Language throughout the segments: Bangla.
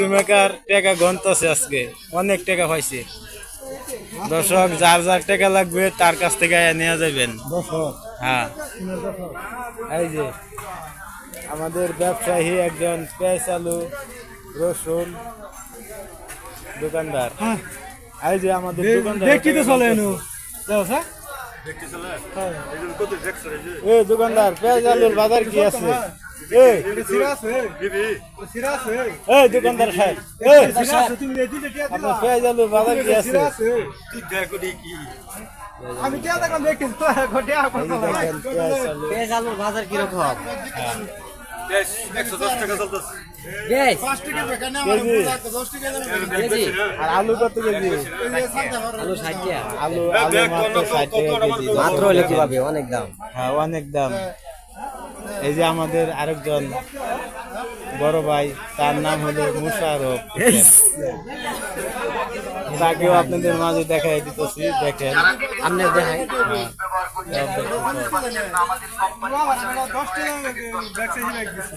মিষ্টি মেকার টাকা গন্তছে আজকে। অনেক টাকা পাইছে। দর্শক যার যার টাকা লাগবে তার কাছ থেকে নেওয়া যাবেন হ্যাঁ। এই যে আমাদের ব্যবসায়ী একজন পেঁয়াজ আলু রসুন দোকানদার। এই যে আমাদের দোকানদার দেখি তো চলে এনু। যাও স্যার এই দোকানদার পেঁয়াজ আলুর বাজার কি আছে? এই। সিরাস হে সিরাস হে এই। দোকানদার সাহেব। এই। সিরাস তুমি রেডি রেডি আপনার পেঁয়াজ আলুর বাজার কি আছে আমি কে দেখলাম দেখি। পেঁয়াজ আলু আলুর বাজার কীরকম? কেজি? আলু কত কেজি? আলু ষাট আলু আলু মাত্র ষাট মাত্র হলে কি অনেক দাম। হ্যাঁ অনেক দাম। এই যে আমাদের আরেকজন বড় ভাই তার নাম হলো মুশারফ তাকেও আপনাদের মাঝে দেখাই দিতেছি দেখেন। আপনি দেখাই। সব দেখতেছেন। দশ টাকা ব্যাগসাইজ লাগতেছে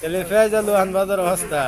তাহলে পেঁয়াজ আলু আন বাজার অবস্থা।